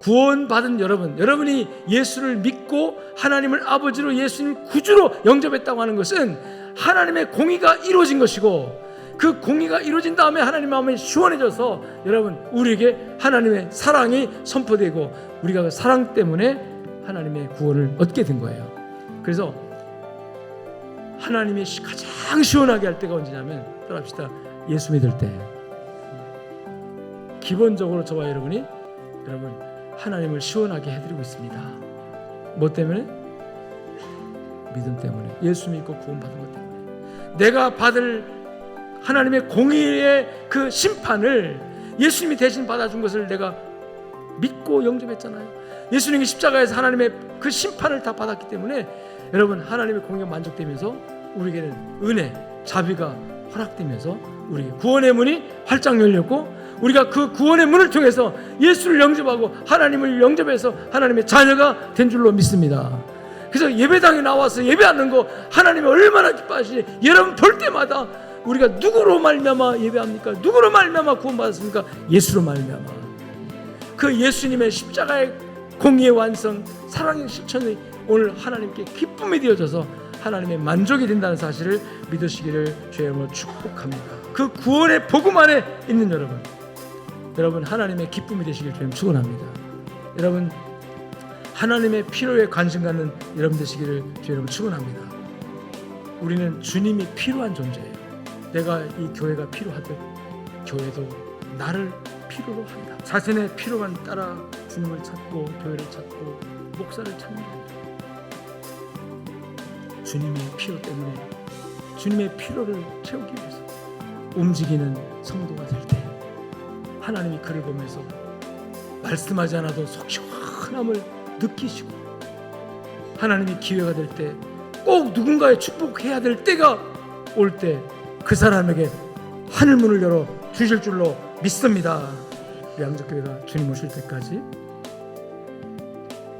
구원받은 여러분, 여러분이 예수를 믿고 하나님을 아버지로 예수님 구주로 영접했다고 하는 것은 하나님의 공의가 이루어진 것이고 그 공의가 이루어진 다음에 하나님 마음이 시원해져서 여러분 우리에게 하나님의 사랑이 선포되고 우리가 그 사랑 때문에 하나님의 구원을 얻게 된 거예요. 그래서 하나님이 시- 가장 시원하게 할 때가 언제냐면 따라합시다. 예수 믿을 때. 기본적으로 저와 여러분이 여러분 하나님을 시원하게 해드리고 있습니다. 뭐 때문에? 믿음 때문에. 예수 믿고 구원받은 것 때문에. 내가 받을 하나님의 공의의 그 심판을 예수님이 대신 받아준 것을 내가 믿고 영접했잖아요. 예수님이 십자가에서 하나님의 그 심판을 다 받았기 때문에 여러분 하나님의 공의가 만족되면서 우리에게는 은혜, 자비가 허락되면서 우리 구원의 문이 활짝 열렸고 우리가 그 구원의 문을 통해서 예수를 영접하고 하나님을 영접해서 하나님의 자녀가 된 줄로 믿습니다. 그래서 예배당에 나와서 예배하는 거 하나님이 얼마나 기뻐하시니 여러분 볼 때마다 우리가 누구로 말미암아 예배합니까? 누구로 말미암아 구원받았습니까? 예수로 말미암아. 그 예수님의 십자가의 공의의 완성, 사랑의 실천이 오늘 하나님께 기쁨이 되어져서 하나님의 만족이 된다는 사실을 믿으시기를 주님으로 축복합니다. 그 구원의 복음 안에 있는 여러분, 여러분 하나님의 기쁨이 되시길 주님 축원합니다. 여러분 하나님의 필요에 관심 갖는 여러분 되시기를 주님 축원합니다. 우리는 주님이 필요한 존재예요. 내가 이 교회가 필요하듯 교회도 나를 필요로 합니다. 자신의 필요만 따라 주님을 찾고 교회를 찾고 목사를 찾는 겁니다. 주님의 필요 때문에 주님의 필요를 채우기 위해서 움직이는 성도가 될 때 하나님이 그를 보면서 말씀하지 않아도 속 시원함을 느끼시고 하나님이 기회가 될 때 꼭 누군가의 축복해야 될 때가 올 때 그 사람에게 하늘 문을 열어 주실 줄로 믿습니다. 양적교회가 주님 오실 때까지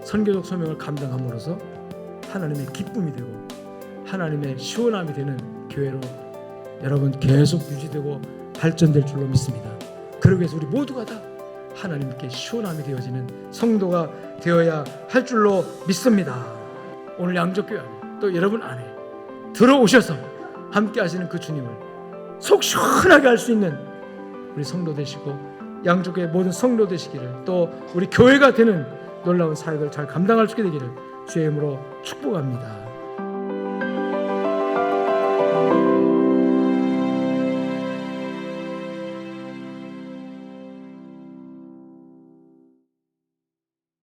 선교적 소명을 감당함으로써 하나님의 기쁨이 되고 하나님의 시원함이 되는 교회로 여러분 계속 유지되고 발전될 줄로 믿습니다. 그러기 위해서 우리 모두가 다 하나님께 시원함이 되어지는 성도가 되어야 할 줄로 믿습니다. 오늘 양적교회 안에 또 여러분 안에 들어오셔서 함께 하시는 그 주님을 속 시원하게 할 수 있는 우리 성도 되시고 양족의 모든 성도 되시기를 또 우리 교회가 되는 놀라운 사역을 잘 감당할 수 있게 되기를 주의 이름으로 축복합니다.